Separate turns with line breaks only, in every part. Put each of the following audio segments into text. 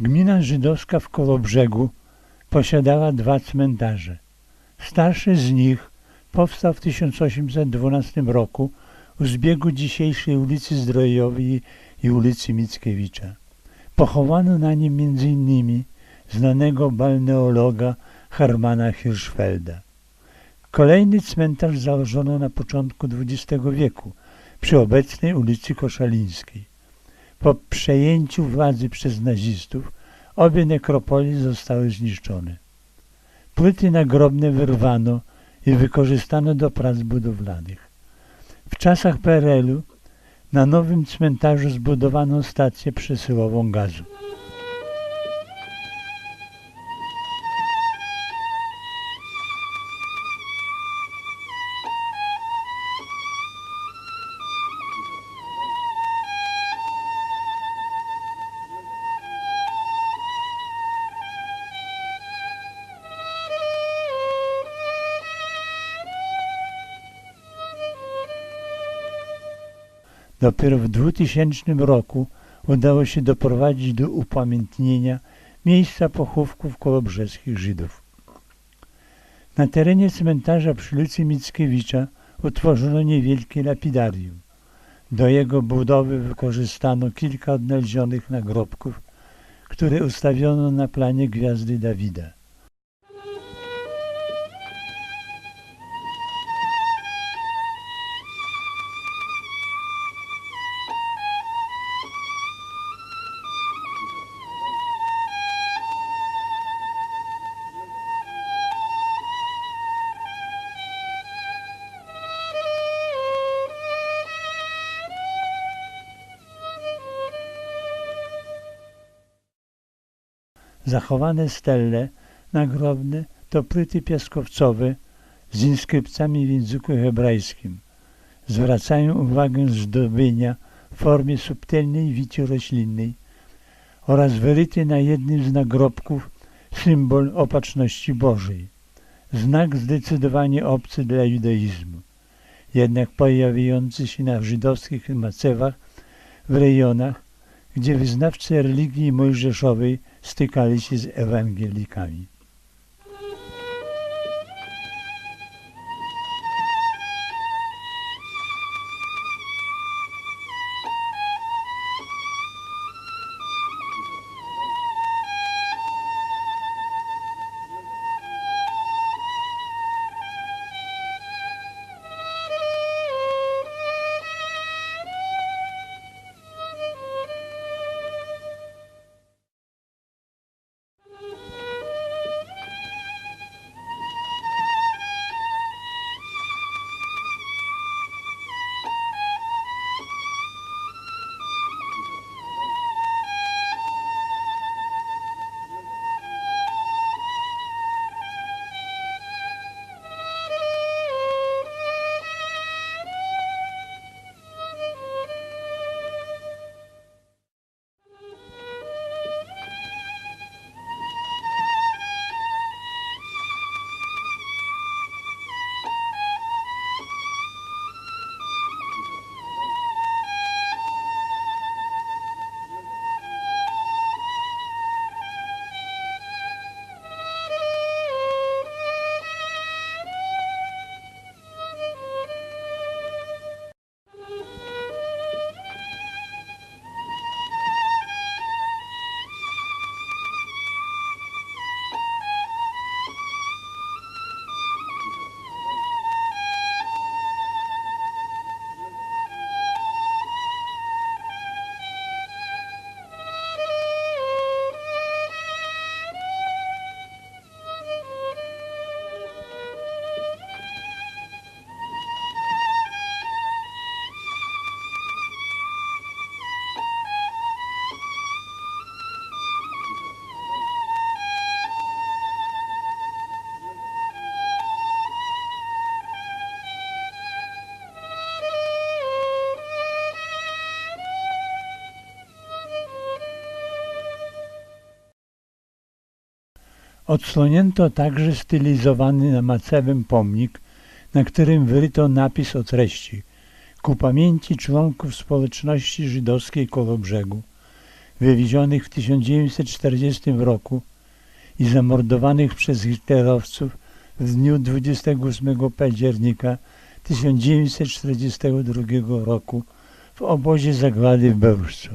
Gmina żydowska w Kolobrzegu posiadała dwa cmentarze. Starszy z nich powstał w 1812 roku u zbiegu dzisiejszej ulicy Zdrojowej i ulicy Mickiewicza. Pochowano na nim m.in. znanego balneologa Hermana Hirschfelda. Kolejny cmentarz założono na początku XX wieku przy obecnej ulicy Koszalińskiej. Po przejęciu władzy przez nazistów obie nekropolie zostały zniszczone. Płyty nagrobne wyrwano i wykorzystano do prac budowlanych. W czasach PRL-u na nowym cmentarzu zbudowano stację przesyłową gazu. Dopiero w 2000 roku udało się doprowadzić do upamiętnienia miejsca pochówków kolobrzeskich Żydów. Na terenie cmentarza przy ulicy Mickiewicza utworzono niewielkie lapidarium. Do jego budowy wykorzystano kilka odnalezionych nagrobków, które ustawiono na planie Gwiazdy Dawida. Zachowane stelle nagrobne to płyty piaskowcowe z inskrypcjami w języku hebrajskim. Zwracają uwagę zdobienia w formie subtelnej wici roślinnej oraz wyryty na jednym z nagrobków symbol opatrzności Bożej. Znak zdecydowanie obcy dla judaizmu, jednak pojawiający się na żydowskich macewach w rejonach, gdzie wyznawcy religii mojżeszowej stykali się z ewangelikami. Odsłonięto także stylizowany na macewem pomnik, na którym wyryto napis o treści ku pamięci członków społeczności żydowskiej Kolobrzegu wywiezionych w 1940 roku i zamordowanych przez hitlerowców w dniu 28 października 1942 roku w obozie zagłady w Bełżcu.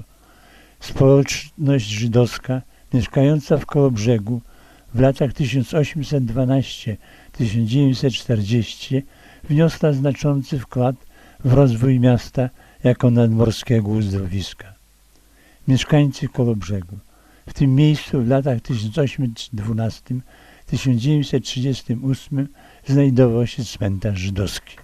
Społeczność żydowska mieszkająca w Kołobrzegu w latach 1812-1940 wniosła znaczący wkład w rozwój miasta jako nadmorskiego uzdrowiska. Mieszkańcy Kołobrzegu. W tym miejscu w latach 1812-1938 znajdował się cmentarz żydowski.